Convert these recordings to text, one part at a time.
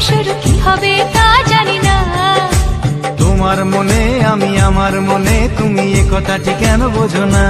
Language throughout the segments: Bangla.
শুরু কি হবে তা জানি না। তোমার মনে, আমি আমার মনে, তুমি এ কথাটি কেন বোঝো না?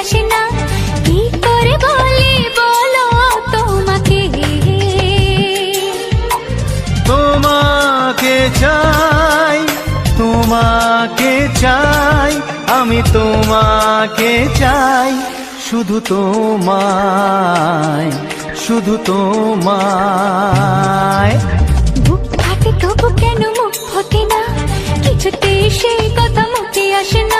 আসে না। কি করে বলি বলো তোমাকে? তোমাকে চাই তোমাকে চাই আমি তোমাকে চাই শুধু তোমায় শুধু তোমায়। বুক ফাটে তবু কেন মুখ ফোটে না? কিছুতে সেই কথা মুখে আসে না।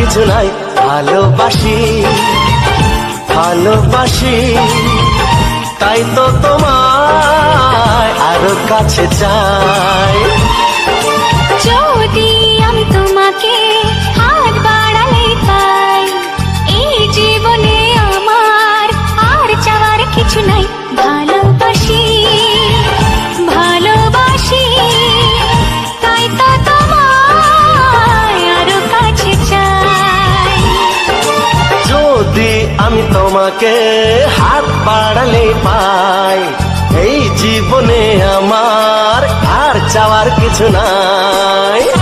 কিছু নাই ভালোবাসি ভালোবাসি। তাই তো তোমায় আরও কাছে চাই। তোমাকে হাত বাড়ালে পাই। এই জীবনে আমার আর চাওয়ার কিছু নাই।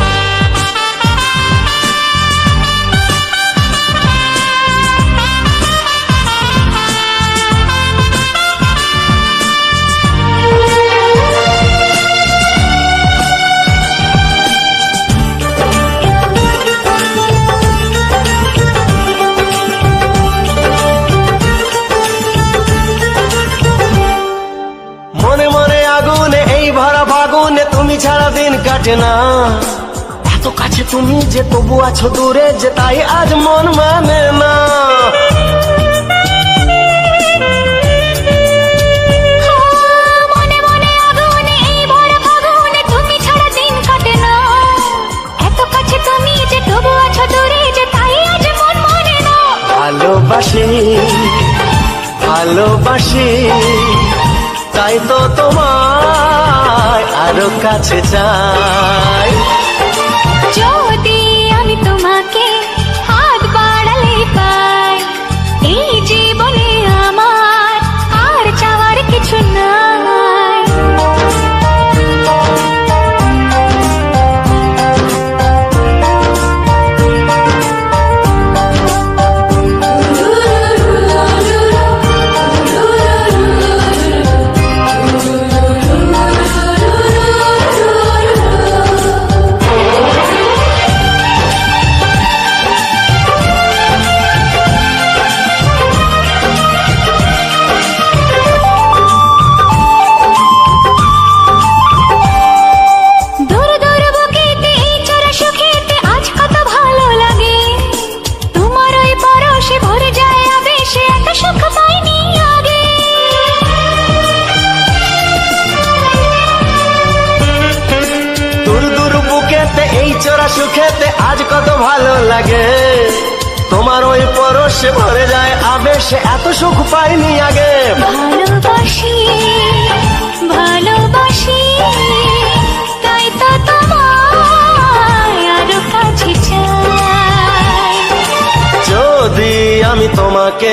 তুমি ছাড়া দিন কাটে না। এত কাছে তুমি যে তবু আছো দূরে যে তাই আজ মন মানে না। মনে মনে আগুনে এই ভরা ফাগুনে তুমি ছাড়া দিন কাটে না। এত কাছে তুমি যে তবু আছো দূরে যে তাই আজ মন মনে না। ভালোবাসি ভালোবাসি। তাই তো তোমায় আরও কাছে চাই।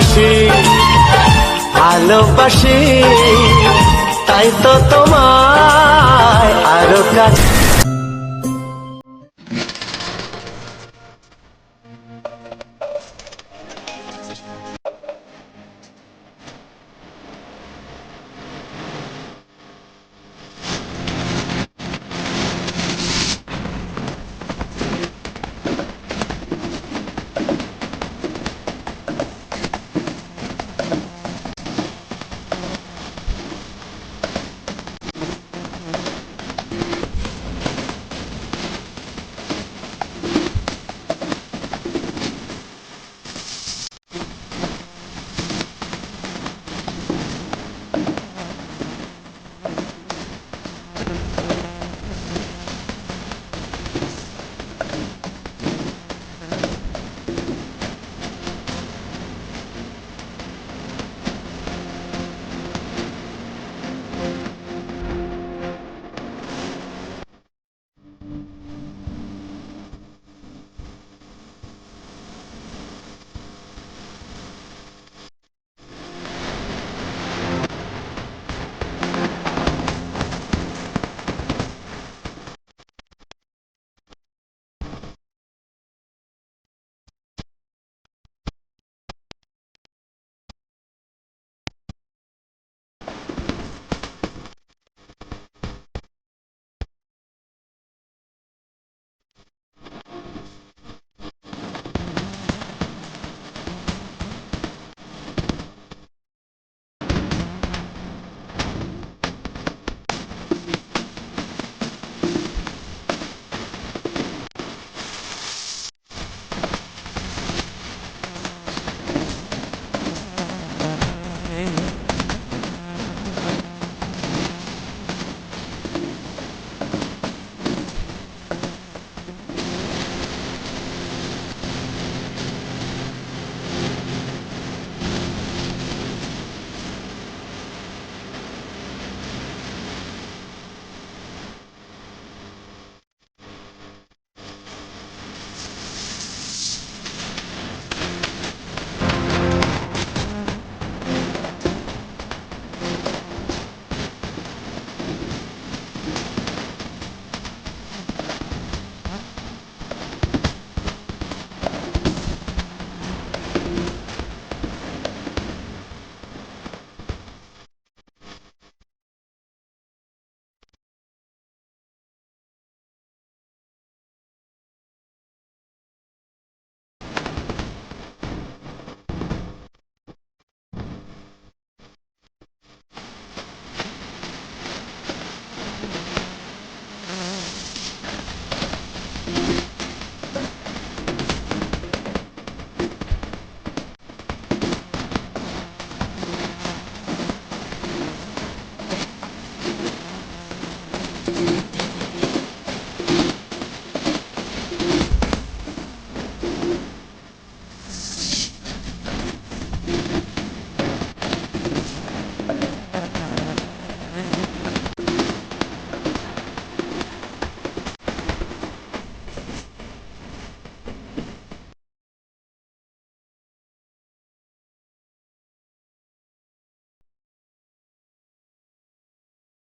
ভালোবাসি। ভালোবাসি তাই তো তোমার আরও কাছে